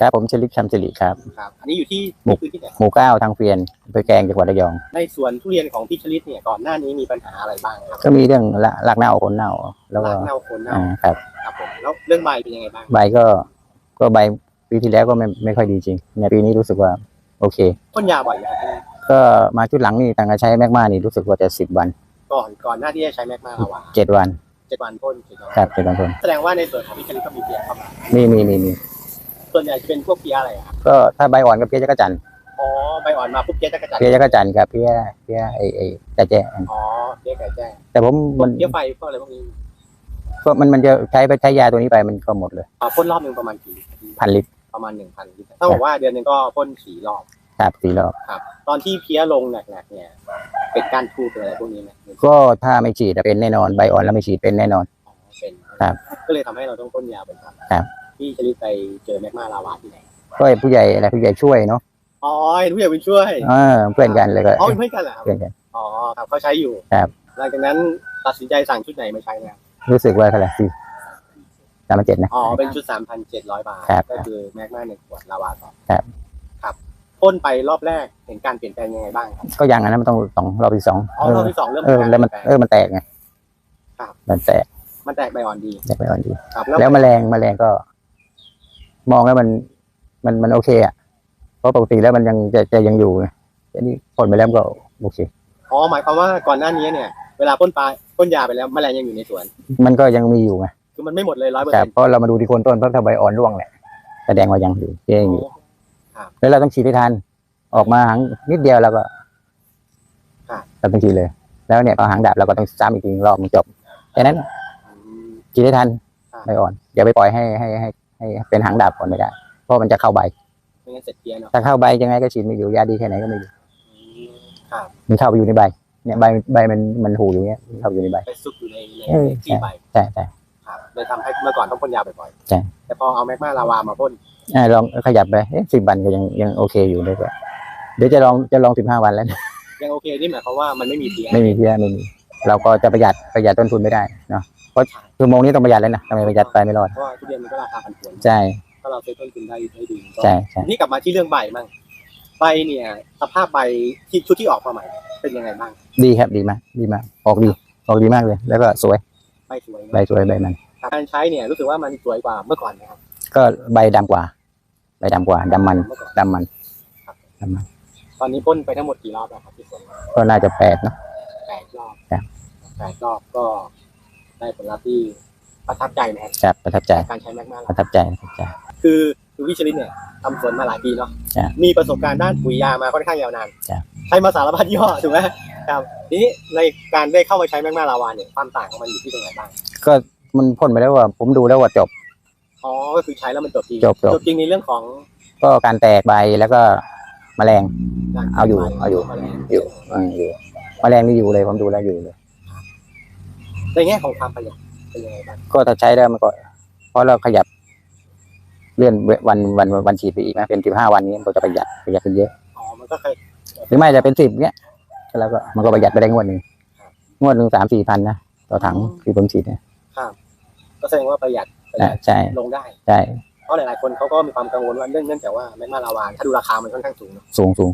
ครับผมชลิกชำชลิครับ ครับ อันนี้อยู่ที่หมู่คือที่ไหนครับหมู่เก้าทางเฟียนอำเภอแกลงจังหวัดระยอง ในสวนทุเรียนของพี่ชลิดเนี่ยก่อนหน้านี้มีปัญหาอะไรบ้างครับก็มีเรื่องละรากเน่าคนเน่า แล้วก็รากเน่าโคนเน่าอ่าครับ ครับผมแล้วเรื่องใบเป็นยังไงบ้าง ใบก็ก็ใบปีที่แล้วก็ไม่ไม่ค่อยดีจริงเนี่ยปีนี้รู้สึกว่า โอเค พ่นยาบ่อยไหมครับก็มาชุดหลังนี่ต่างกันใช้แมกมานี่รู้สึกว่าจะสิบวันก่อนก่อนหน้าที่จะใช้แมกมาลาวาเจ็ดวันเจ็ดวันพ่นเจ็ดวันครับเจ็ดวันทนแสดงว่าในส่วนของพี่ชลิดก็มีเพียเข้ามา มีมีมีมี ส่วนใหญ่จะเป็นพวกเพียอะไรอะครับก็ถ้าใบอ่อนก็เพี้ยจักรจันทร์อ๋อใบอ่อนมาปุ๊บเพียจะกระจายเพี้ยจักรจันทร์กับเพี้ยเพี้ยไอไอแต่แจ้อ๋อเพียไก่แจ้งแต่ผมมันเพียไฟพวกอะไรพวกนี้ก็มันมันจะใช้ไปใช้ยาตัวนี้ไปมันก็หมดเลยอ่าพ่นรอบหนึ่งประมาณกี่พันลิตรประมาณหนึ่งพันลิตรต้องบอกว่าเดือนหนึ่งก็พ่นสี่รอบครับสี่รอบครับ ตอนที่เพี้ยลงหนักๆเนี่ย เป็นการทูเป็นอะไรพวกนี้ไหมก็ถ้าไม่ฉีดจะเป็นแน่นอนใบอ่อนแล้วไม่ฉีดเป็นแน่นอน อ๋อเป็นครับ ก็เลยทำให้เราต้องพ่นยาเป็นประจำครับ พี่ชลิดไปเจอแมกมาลาวาที่ไหนก็ให้ผู้ใหญ่อะไรผู้ใหญ่ช่วยเนาะอ๋อเห็นผู้ใหญ่บุญช่วยเออเพื่อนกันเลยก็อ๋อเป็นเพื่อนกันเหรอครับเพื่อนกันอ๋อครับเขาใช้อยู่ครับหลังจากนั้นตัดสินใจสั่งชุดไหนมาใช้เนี่ยรู้สึกว่าเท่าไหร่สี่สามพันเจ็ดนะอ๋อเป็นชุดสามพันเจ็ดร้อยบาทครับก็คือแมกมาหนึ่งขวดลาวาต่อครับครับพ่นไปรอบแรกเห็นการเปลี่ยนแปลงยังไงบ้างครับก็ยังอันนั้นมันต้องสองรอบที่สองอ๋อเอรออบที่สองเริ่มเออแล้วมันการเออมันแตกไงครับมันแตกมันแตกใบอ่อนดีแตกไปอ่อนดีครับแล้วแมลงแมลงก็ มองแล้วมัน มันมันโอเคอะเพราะปกติแล้วมันยังจะจะยังอยู่ไงอันนี้ผลไปแล้วมันก็โอเคอ๋อหมายความว่าก่อนหน้านี้เนี่ยเวลาพ่นปลาพ่นยาไปแล้วแมลงยังอยู่ในสวน มันก็ยังมีอยู่ไงคือมันไม่หมดเลยร้อยเปอร์แต่เซ็นต์เพราะเรามาดูที่โคนต้นเพราะถ้าใบอ่อนร่วงแหละแสดงว่ายังอยู่ยังอยู่ครับแล้วเราต้องฉีดให้ทันออกมาหางนิดเดียวแล้วก็ครับเราต้องฉีดเลย แล้วเนี่ยพอหางดับเราก็ต้องซ้ำอีกทีรอบมันจบแค่นั้นอืมฉีดให้ทันครับใบอ่อนอย่าไปปล่อยให้ให้ให้ ให้เป็นหางดับก่อนไม่ได้ เพราะมันจะเข้าใบไม่งั้นเสร็จเพี้ยเนาะถ้าเข้าใบยังไงก็ฉีดไม่อยู่ยาดีแค่ไหนก็ไม่อยู่อืมครับมันเข้าไปอยู่ในใบ เนี่ยใบใบมันมันหูอยู่เนี้ยมันเข้าไปอยู่ในใบไปซุกอยู่ในในเออที่ใบใช่ใช่ครับเลยทำให้เมื่อก่อนต้องพ่นยาบ่อยๆใช่แต่พอเอาแมกมาลาวามาพ่นอ่าลองขยับไปสิบวันก็ยังยังโอเคอยู่เลยก็เดี๋ยวจะลองจะลองสิบห้าวันแล้วยังโอเคนี่หมายความว่ามันไม่มีเพี้ยไม่มีเพี้ยไม่มี เราก็จะประหยัดประหยัดต้นทุนไม่ได้เนาะเพราะชั่วโมงนี้ต้องประหยัดแล้วนะทำไมประหยัดไปไม่รอดเพราะว่าทุเรียนมันก็ราคาผันผวนใช่ถ้าเราเซ็ตต้นทุนได้ได้ดีก็ใช่ใช่นี่กลับมาที่เรื่องใบมั่งใบเนี่ย สภาพใบที่ชุดที่ออกมาใหม่ เป็นยังไงบ้าง ดีครับดีมากดีมากออกดีออกดีมากเลย แล้วก็สวยใบสวยไหมใบสวยใบมันการใช้เนี่ยรู้สึกว่ามันสวยกว่าเมื่อก่อนนะครับก็ใบดำกว่า ใบดำกว่าดำมันเมื่อก่อนดำมันดำมัน ตอนนี้พ่นไปทั้งหมดกี่รอบแล้วครับที่สวนก็น่าจะแปดเนาะ แปดรอบ ครับ แปดรอบก็ได้ผลลัพธ์ที่ประทับใจนะครับครับประทับใจการใช้แมกมาประทับใจประทับใจ คือคือวิชลินเนี่ยทำสวนมาหลายปีเนาะครับมีประสบการณ์ด้านปุ๋ยยามาค่อนข้างยาวนานครับใช้มาสารพัดยี่ห้อถูกไหมครับทีนี้ในการได้เข้ามาใช้แมกมาลาวาเนี่ยความต่างของมันอยู่ที่ตรงไหนบ้างก็มันพ่นไปแล้วว่า ผมดูแล้วว่าจบ อ๋อก็คือใช้แล้วมันจบจริงจบจบ จริงในเรื่องของก็การแตกใบแล้วก็แมลง การเอาอยู่เอาอยู่แมลงอยู่อืมอยู่แมลงนี่อยู่เลยผมดูแล้วอยู่เลย ในแง่ของความประหยัดเป็นยังไงบ้างก็ถ้าใช้แล้วมันก็เพราะเราขยับ เลื่อนวันวันวันฉีดไปอีกนะเป็นสิบห้าวันนี้มันก็จะประหยัดประหยัดขึ้นเยอะอ๋อมันก็เคยหรือไม่จะเป็นสิบเนี้ยแล้วก็มันก็ประหยัดไปได้งวดหนึ่งงวดหนึ่งสามสี่พันนะต่อถังที่ผมฉีดเนี่ยก็แสดงว่าประหยัดประหยัอ่าดใช่ลงได้ใช่เพราะหลายๆคนเขาก็มีความกังวลว่าเนื่องเนื่องจากว่าแมกมาลาวาถ้าดูราคามันค่อนข้างสูงเนอะสูงสูง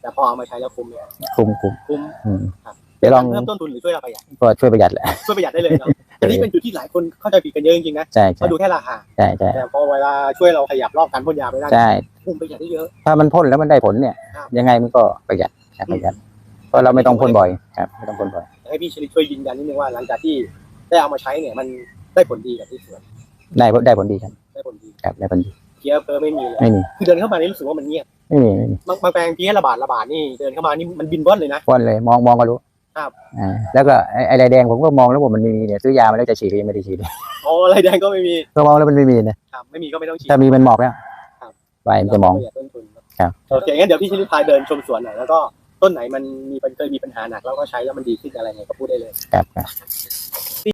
แต่พอเอามาใช้แล้วคุ้มเนี่ยคุ้มคุ้มคุ้มอืมครับเดี๋ยวลองเพิ่มต้นทุนหรือช่วยเราประหยัดก็ช่วยประหยัดแหละช่วยประหยัดได้เลยเนาะอันนี้เป็นจุดที่หลายคนเข้าใจผิดกันเยอะจริงๆนะใช่ใช่เขาดูแค่ราคาใช่ใช่แต่พอเวลาช่วยเราขยับรอบการพ่นยาไปได้ใช่คุ้มประหยัดได้เยอะถ้ามันพ่นแล้วมันได้ผลเนี่ยครับยังไงมันก็ประหยัดครับประหยัดเพราะเราไม่ต้องพ่นบ่อยครับไม่ต้องพ่นบ่อยให้พี่ชลิดช่วยยืนยันนิดนึงว่าหลังจากที่ได้เอามาใช้เนี่ยมันได้ผลดีกับที่สวนได้ผลได้ผลดีครับได้ผลดีครับได้ผลดีเพี้ยเพิ่มไม่มีเลยไม่มีคือเดินเข้ามานี่รู้สึกว่ามันเงียบไม่มีไม่มีบางบางแปลงเพี้ยระบาดระบาดนี่เดินเข้ามานี่มันบินว่อนเลยนะพ่นเลยมองมองก็รู้ ครับอ่าแล้วก็ไอ้ไอ้ลายแดงผมก็มองแล้วว่ามันไม่มีเนี่ยซื้อยามาแล้วจะฉีดก็ยังไม่ได้ฉีดเลยโอ้อะไรแดงก็ไม่มีก็มองแล้วมันไม่มีนะครับไม่มีก็ไม่ต้องฉีด ถ้ามีมันหมอกแล้วครับใบมันจะมองประหยัดต้นทุนนะครับ โอเคงั้นเดี๋ยวพี่ชลิดพายเดินชมสวนหน่อยแล้วก็ต้นไหนมันมีเคยมีปัญหาหนักแล้วก็ใช้แล้วมันดีขึ้นอะไรไงก็พูดได้เลย ครับครับ